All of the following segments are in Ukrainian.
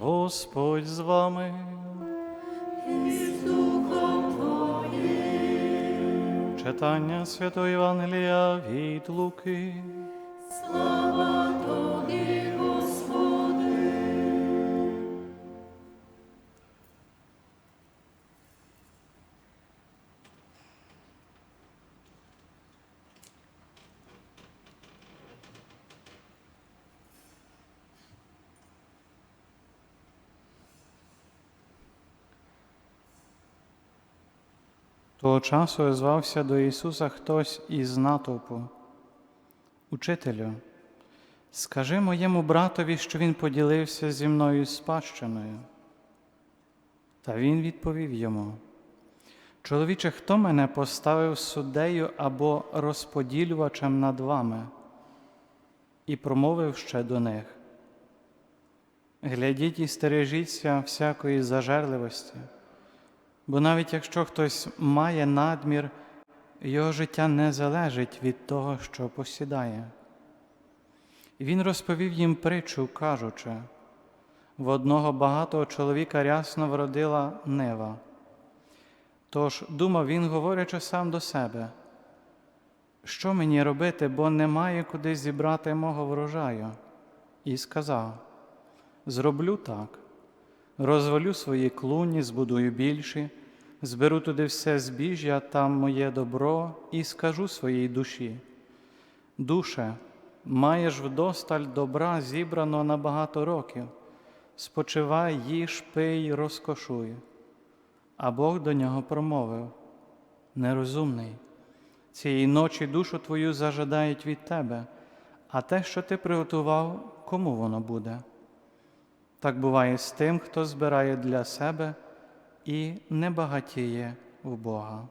Господь з вами. Читання Святої Євангелія від Луки. Того часу озвався до Ісуса хтось із натовпу. Учителю, скажи моєму братові, що він поділився зі мною спадщиною. Та він відповів йому: Чоловіче, хто мене поставив суддею або розподілювачем над вами? І промовив ще до них. Глядіть і стережіться всякої зажерливості. Бо навіть якщо хтось має надмір, його життя не залежить від того, що посідає. І він розповів їм притчу, кажучи, в одного багатого чоловіка рясно вродила нива. Тож думав він, говорячи сам до себе, що мені робити, бо немає куди зібрати мого врожаю. І сказав: Зроблю так розвалю свої клуні, збудую більші, зберу туди все збіжжя, там моє добро, і скажу своїй душі. Душе, маєш вдосталь добра зібрано на багато років, спочивай, їж, пий, розкошуй. А Бог до нього промовив: Нерозумний, цієї ночі душу твою зажадають від тебе, а те, що ти приготував, кому воно буде? Так буває з тим, хто збирає для себе і не багатіє в Бога.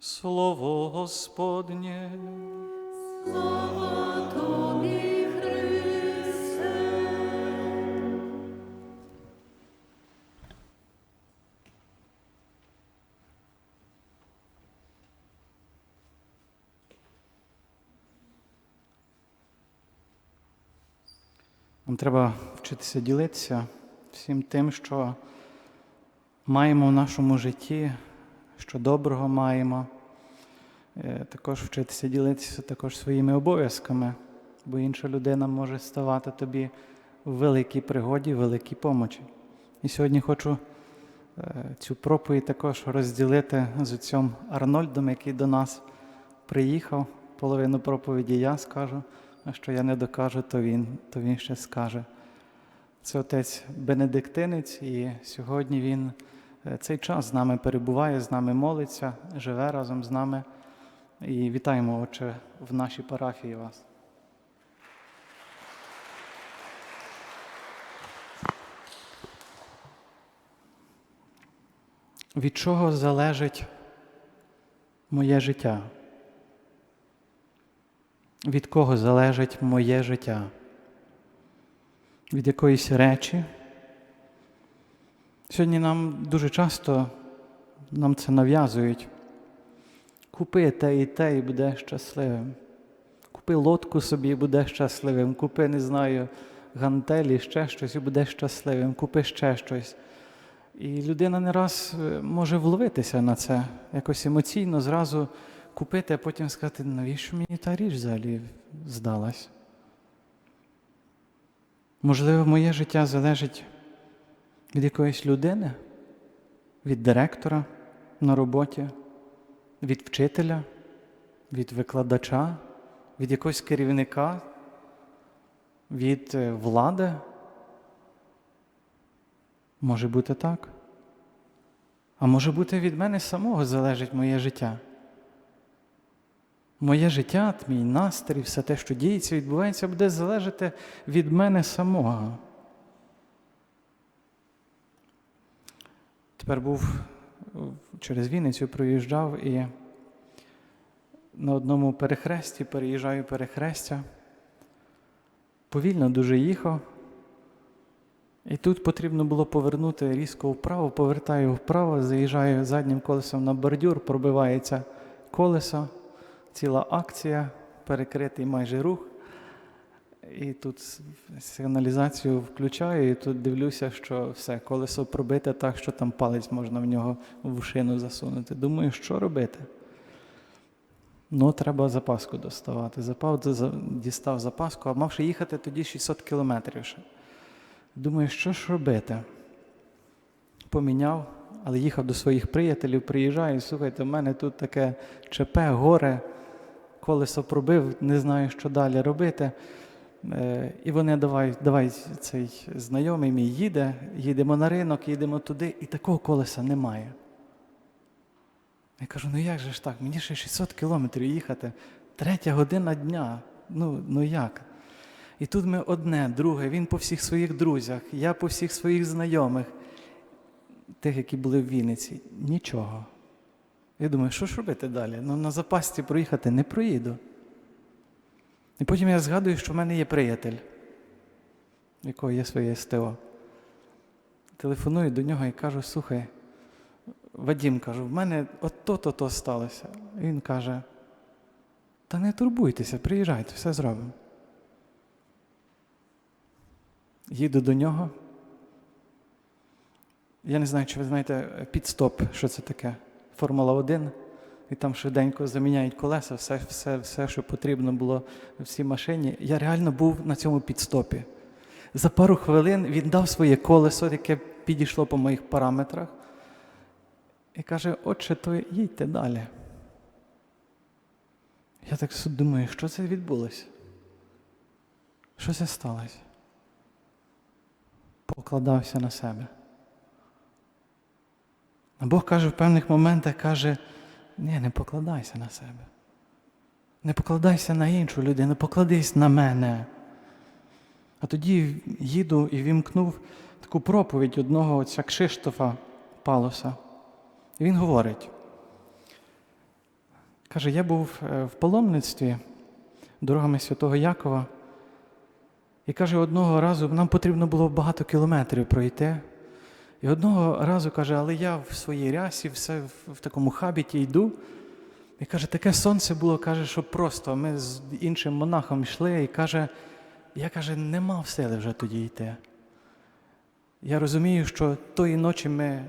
Слово Господнє. Нам треба вчитися ділитися всім тим, що маємо в нашому житті, що доброго маємо. Е, Також вчитися ділитися також своїми обов'язками, бо інша людина може ставати тобі в великій пригоді, в великій помочі. І сьогодні хочу е, цю проповідь також розділити з отцем Арнольдом, який до нас приїхав. Половину проповіді я скажу, а що я не докажу, то він, то він ще скаже. Це отець Бенедиктинець, і сьогодні він е, цей час з нами перебуває, з нами молиться, живе разом з нами. І вітаємо, Отче, в нашій парафії вас. Від чого залежить моє життя? Від кого залежить моє життя? Від якоїсь речі? Сьогодні нам дуже часто нам це нав'язують. Купи те і те, і будеш щасливим. Купи лодку собі і будеш щасливим. Купи, не знаю, гантелі, ще щось і будеш щасливим. Купи ще щось. І людина не раз е, може вловитися на це, якось емоційно зразу купити, а потім сказати, навіщо мені та річ взагалі здалась? Можливо, моє життя залежить від якоїсь людини, від директора на роботі, від вчителя, від викладача, від якогось керівника, від е, влади. Може бути так. А може бути від мене самого залежить моє життя. Моє життя, мій настрій, все те, що діється, відбувається, буде залежати від мене самого. Тепер був через Вінницю проїжджав і на одному перехресті переїжджаю перехрестя. Повільно дуже їхав. І тут потрібно було повернути різко вправо, повертаю вправо, заїжджаю заднім колесом на бордюр, пробивається колесо, ціла акція, перекритий майже рух. І тут сигналізацію включаю, і тут дивлюся, що все, колесо пробите так, що там палець можна в нього в шину засунути. Думаю, що робити? Ну, треба запаску доставати. Запав, дістав запаску, а мавши їхати тоді 600 кілометрів ще. Думаю, що ж робити? Поміняв, але їхав до своїх приятелів, приїжджаю, слухайте, в мене тут таке ЧП, горе, колесо пробив, не знаю, що далі робити. Е, І вони давай, давай цей знайомий мій їде, їдемо на ринок, їдемо туди, і такого колеса немає. Я кажу, ну як же ж так? Мені ще 600 кілометрів їхати, третя година дня. Ну, ну як? І тут ми одне, друге, він по всіх своїх друзях, я по всіх своїх знайомих, тих, які були в Вінниці. Нічого. Я думаю, що ж робити далі? Ну на запасці проїхати не проїду. І потім я згадую, що в мене є приятель, якого є своє СТО. Телефоную до нього і кажу: слухай, Вадім, кажу, в мене от то-то то сталося. І він каже: Та не турбуйтеся, приїжджайте, все зробимо. Їду до нього. Я не знаю, чи ви знаєте підстоп, що це таке. Формула 1. І там швиденько заміняють колеса, все, все, все, що потрібно було в цій машині. Я реально був на цьому підстопі. За пару хвилин він дав своє колесо, яке підійшло по моїх параметрах, і каже: Отче, то їдьте далі. Я так думаю, що це відбулося? Що це сталося? Покладався на себе. А Бог каже в певних моментах, каже, ні, не покладайся на себе. Не покладайся на іншу людину, покладись на мене. А тоді їду і вімкнув таку проповідь одного отця Кшиштофа Палоса. І він говорить, каже, я був е, в паломництві дорогами Святого Якова, і каже, одного разу нам потрібно було багато кілометрів пройти. І одного разу каже, але я в своїй рясі, все в, такому хабіті йду. І каже, таке сонце було, каже, що просто ми з іншим монахом йшли, і каже, я каже, не мав сили вже тоді йти. Я розумію, що тої ночі ми,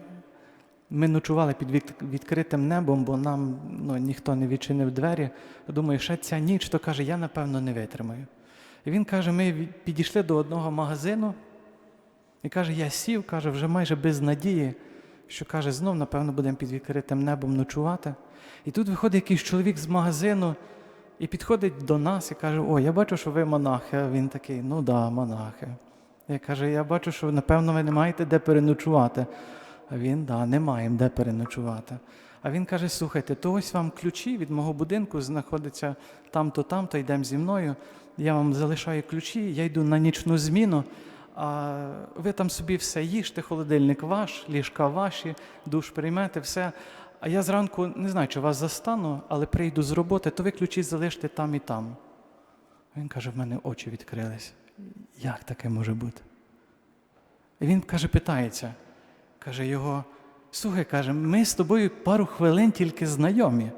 ми ночували під відкритим небом, бо нам ну, ніхто не відчинив двері. Думаю, ще ця ніч, то каже, я напевно не витримаю. І він каже, ми підійшли до одного магазину. І каже, я сів, каже, вже майже без надії, що каже, знов, напевно, будемо під відкритим небом ночувати. І тут виходить якийсь чоловік з магазину і підходить до нас і каже: О, я бачу, що ви монахи. А він такий, ну да, монахи. Я каже, я бачу, що напевно ви не маєте де переночувати. А він, да, не маємо де переночувати. А він каже: слухайте, то ось вам ключі від мого будинку знаходяться там-то, там-то, йдемо зі мною. Я вам залишаю ключі, я йду на нічну зміну. А ви там собі все їжте, холодильник ваш, ліжка ваші, душ приймете, все. А я зранку не знаю, чи вас застану, але прийду з роботи, то ви ключі залиште там і там. Він каже, в мене очі відкрились. Як таке може бути? І він каже, питається, каже його, слухай, каже, ми з тобою пару хвилин тільки знайомі.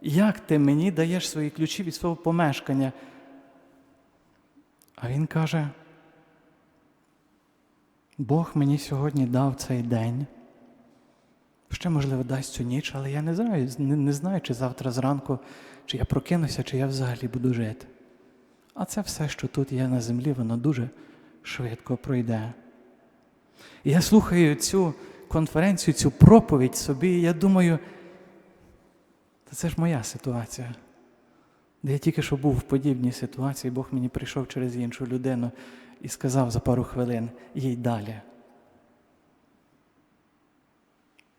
Як ти мені даєш свої ключі від свого помешкання? А він каже, Бог мені сьогодні дав цей день. Ще, можливо, дасть цю ніч, але я не знаю, не, не знаю, чи завтра зранку, чи я прокинуся, чи я взагалі буду жити. А це все, що тут є на землі, воно дуже швидко пройде. Я слухаю цю конференцію, цю проповідь собі, і я думаю, та це ж моя ситуація. Де я тільки що був в подібній ситуації, Бог мені прийшов через іншу людину і сказав за пару хвилин, їй далі.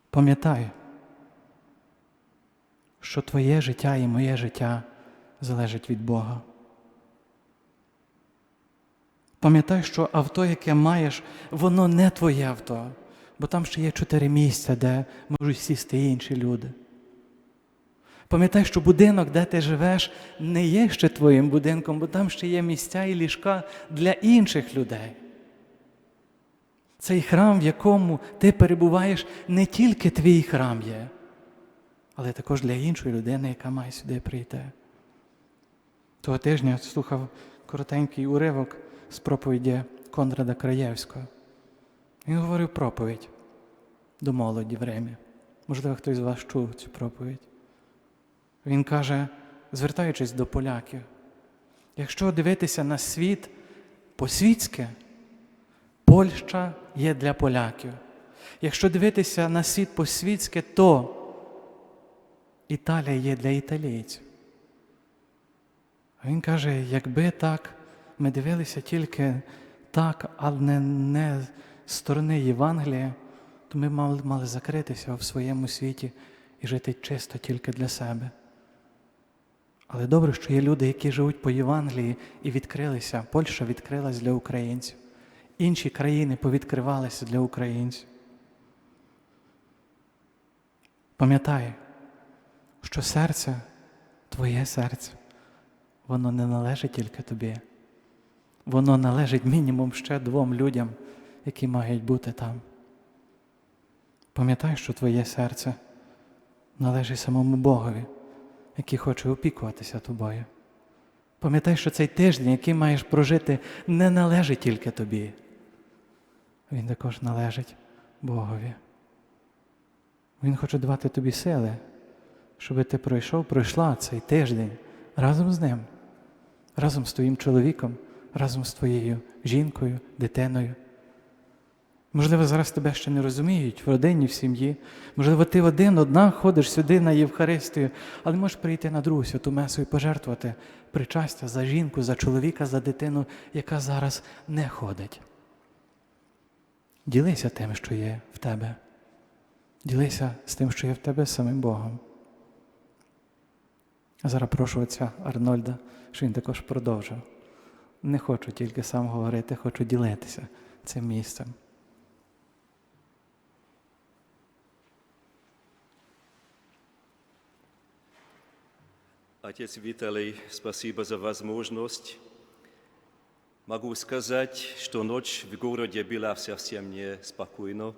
Пам'ятай, що твоє життя і моє життя залежить від Бога. Пам'ятай, що авто, яке маєш, воно не твоє авто, бо там ще є чотири місця, де можуть сісти інші люди. Пам'ятай, що будинок, де ти живеш, не є ще твоїм будинком, бо там ще є місця і ліжка для інших людей. Цей храм, в якому ти перебуваєш, не тільки твій храм є, але також для іншої людини, яка має сюди прийти. Того тижня слухав коротенький уривок з проповіді Конрада Краєвського. Він говорив проповідь до молоді в Римі. Можливо, хтось з вас чув цю проповідь. Він каже, звертаючись до поляків, якщо дивитися на світ по-світськи, Польща є для поляків. Якщо дивитися на світ по-світськи, то Італія є для італійців. Він каже, якби так ми дивилися тільки так, але не, не з сторони Євангелія, то ми мали, мали закритися в своєму світі і жити чисто тільки для себе. Але добре, що є люди, які живуть по Євангелії і відкрилися. Польща відкрилась для українців. Інші країни повідкривалися для українців. Пам'ятай, що серце, твоє серце, воно не належить тільки тобі. Воно належить мінімум ще двом людям, які мають бути там. Пам'ятай, що твоє серце належить самому Богові, який хоче опікуватися тобою. Пам'ятай, що цей тиждень, який маєш прожити, не належить тільки тобі. Він також належить Богові. Він хоче давати тобі сили, щоб ти пройшов, пройшла цей тиждень разом з ним, разом з твоїм чоловіком, разом з твоєю жінкою, дитиною. Можливо, зараз тебе ще не розуміють в родині, в сім'ї. Можливо, ти один, одна ходиш сюди на Євхаристію, але можеш прийти на другу святу месу і пожертвувати причастя за жінку, за чоловіка, за дитину, яка зараз не ходить. Ділися тим, що є в тебе. Ділися з тим, що є в тебе самим Богом. А зараз прошу отця Арнольда, щоб він також продовжив. Не хочу тільки сам говорити, хочу ділитися цим місцем. Отец Виталий, спасибо за возможность. Могу сказать, что ночь в городе была совсем неспокойна.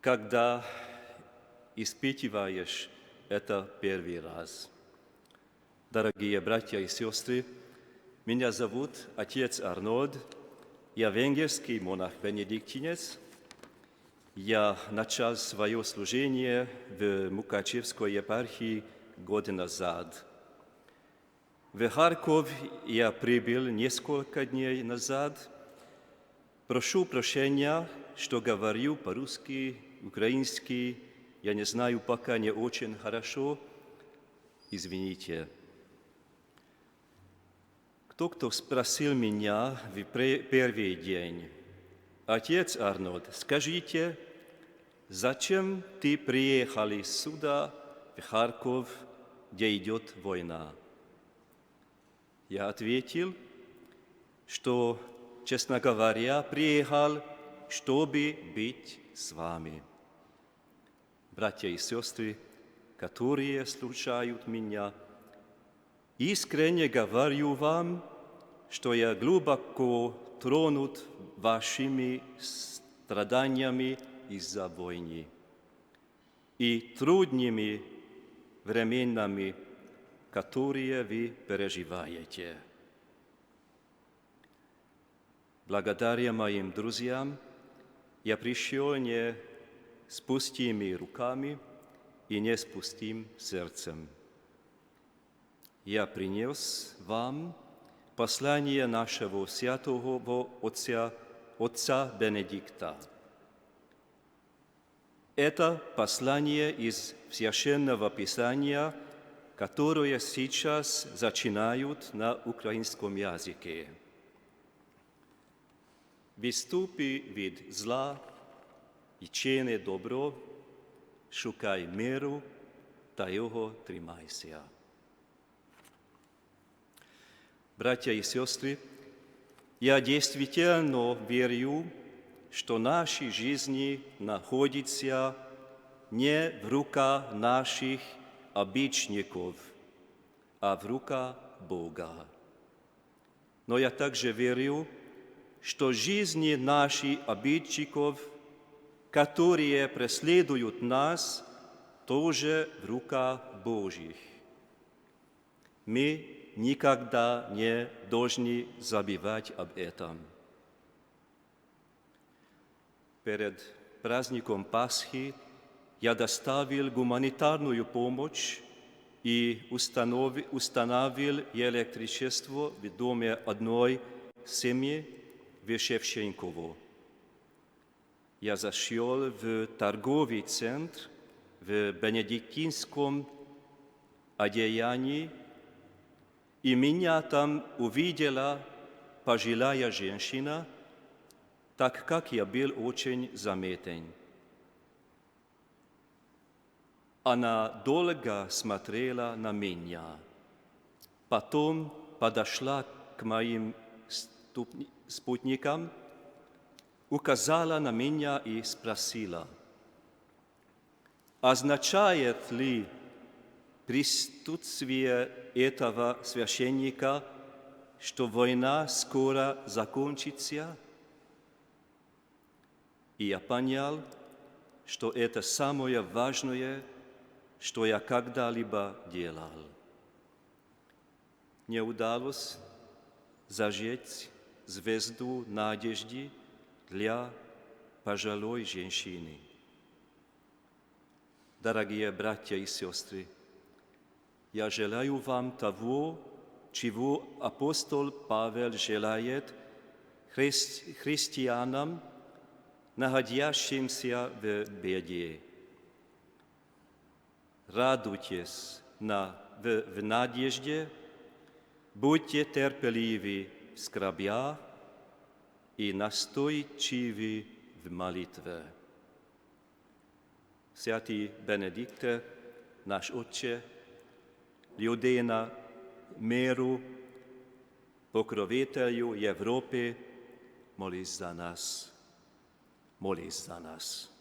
Когда испытываешь это первый раз. Дорогие братья и сестры, меня зовут отец Арнольд, я венгерский монах-бенедиктинец. Я начал свое служение в Мукачевской епархии год назад. В Харьков я прибыл несколько дней назад. Прошу прощения, что говорю по-русски, украински, я не знаю пока не очень хорошо. Извините. Кто-кто спросил меня в пре- первый день, «Отец Арнольд, скажите, зачем ты приехали сюда, в Харьков, Где идет война?» Я ответил, что, честно говоря, приехал, чтобы быть с вами. Братья и сестры, которые слушают меня, искренне говорю вам, что я глубоко тронут вашими страданиями из-за войны и трудными временами, которые вы переживаете. Благодаря моим друзьям я пришел не с пустыми руками и не с пустым сердцем. Я принес вам послание нашего святого Отца, Отца Бенедикта. Это послание из Священного Писания, которое сейчас зачинают на украинском языке. Відступи від зла і чини добро, шукай миру та його тримайся. Братья и сестры, я действительно верю, что наши жизни находятся не в руках наших обычников, а в руках Бога. Но я также верю, что жизни наших обидчиков, которые преследуют нас, тоже в руках Божьих. Мы никогда не должны забывать об этом. Перед праздником Пасхи я доставил гуманитарную помощь и установи- установил электричество в доме одной семьи в Шевченково. Я зашел в торговый центр в Бенедиктинском одеянии, и меня там увидела пожилая женщина, так как я был очень заметен. Она долго смотрела на меня, потом подошла к моим ступни- спутникам, указала на меня и спросила, означает ли присутствие этого священника, что война скоро закончится? И я понял, что это самое важное, что я когда-либо делал. Не удалось зажечь звезду надежды для пожилой женщины. Дорогие братья и сестры, я желаю вам того, чего апостол Павел желает хрис- христианам, находящимся в беде. Радуйтесь на, в, в надежде, будьте терпеливы в скорбях и настойчивы в молитве. Святий Бенедикте, наш Отче, людина миру, покровителю Європи, молись за нас, Молись за нас.